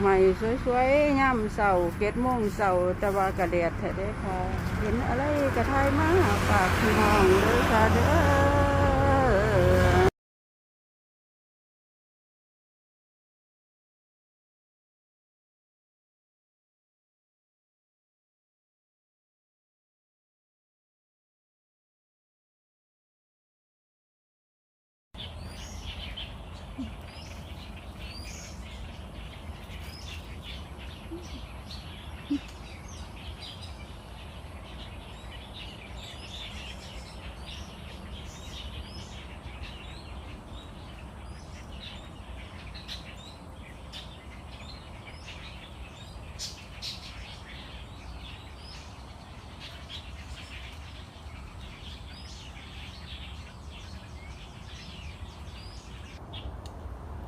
ใหม่สวยๆย่ำเสาเก็ดโมงเสาตะวากระเดียดแท้ได้อค่ะ เห็นอะไรกระทายมากฝากพี่น้องเด้อค่ะเด้อ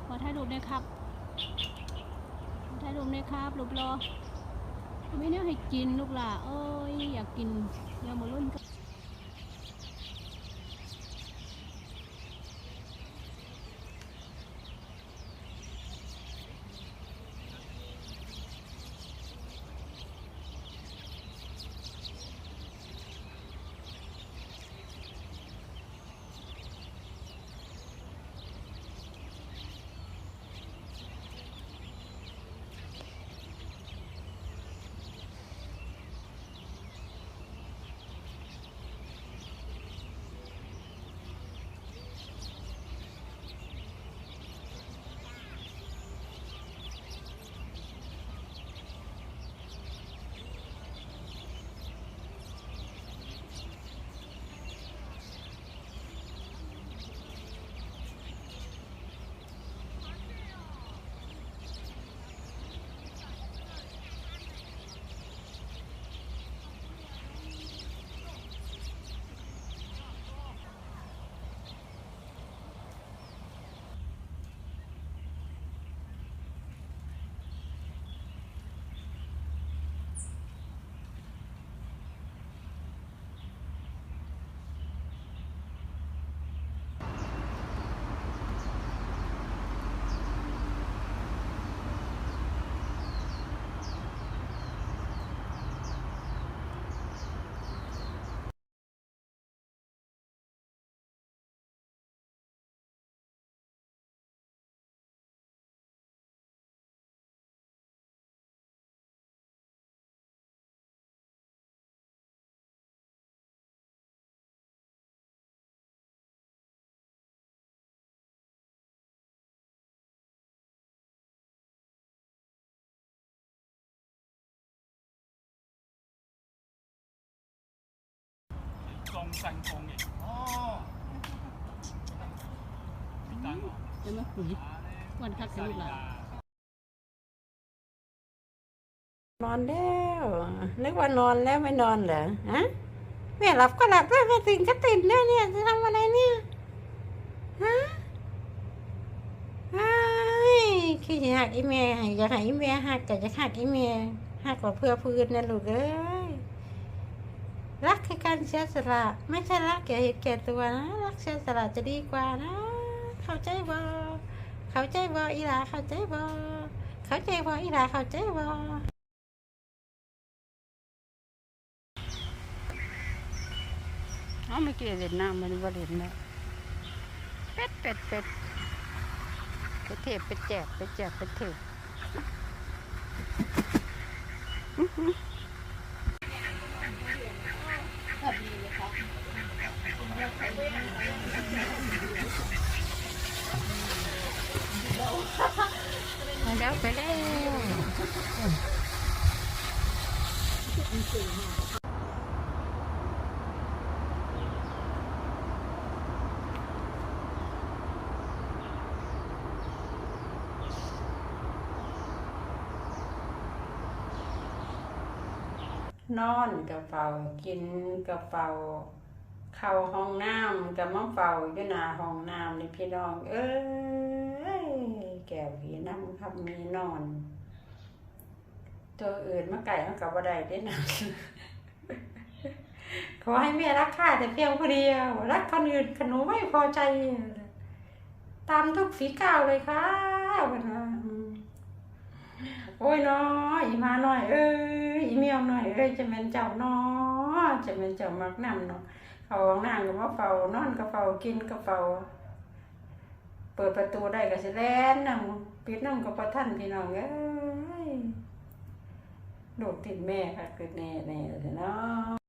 ขอถ่ายรูปเลยครับถ่ายรูปเลยครับรูปรอไม่เนี่ยให้กินลูกหล่ะเอ้ยอยากกินยามาลุ้นกั ตงสั่งกองเหรเดี๋ยวมาคุยวันคักกันลูกหลานนอนแล้ว นึกว่านอนแล้วไม่นอนเหรอฮะแม่หลับก็หลับด้วยแม่ตื่นก็ตื่นด้วยเนี่ยจะทำอะไรเนี่ยฮะไอ้ายคือจะหักอ้เม่อยากใหักอ้เม่หักแต่จะหักอ้เม่หักกว่าเพื่อพื้นนะลูกเอ้ รักคือการเสียสละไม่ใช่รักแก่เหตุแก่ตัวนะ รักเสียสละจะดีกว่านะ เข้าใจบ่เข้าใจบ่อีหลาเข้าใจบ่เข้าใจบ่อีหลาเข้าใจบ่เอาไม่เกี่เล่นน้ำมันว่าเล่นแล้วเป็ดเป็ดเป็ดไปเทปไปแจกไปแจกไปเทป อื้อหือไปแล้วไปแล้ว นอนกับเฝ้ากินกับเฝ้าเข้าห้องน้ำกับมาเฝ้าอยู่หน้าห้องน้ำนี่พี่น้อง เอ้ยแก้วผีน้ำครับมีนอน ตัวอื่นมาไก่มากับบ่ได้ได้นะขอให้แม่รักข้าแต่เพียงผู้เดียว รักคนอื่นขนูไม่พอใจ ตามทุกฝีก้าวเลยค่ะวันนะโอ้ยน้อยมาหน่อยเอ้ยอี เมียวหน่อยเอ้ยจะเป็นเจ้าน้อจะเป็นเจ้ามักนำเนาะเขาห้องน้ำก็มาเฝ้านอนก็เฝ้ากินก็เฝ้าเปิดประตูได้ก็สิแล่นนำปิดนำก็บ่ทันพี่น้องเอ้ยลูกติดแม่ค่ะคือแน่แน่เนาะ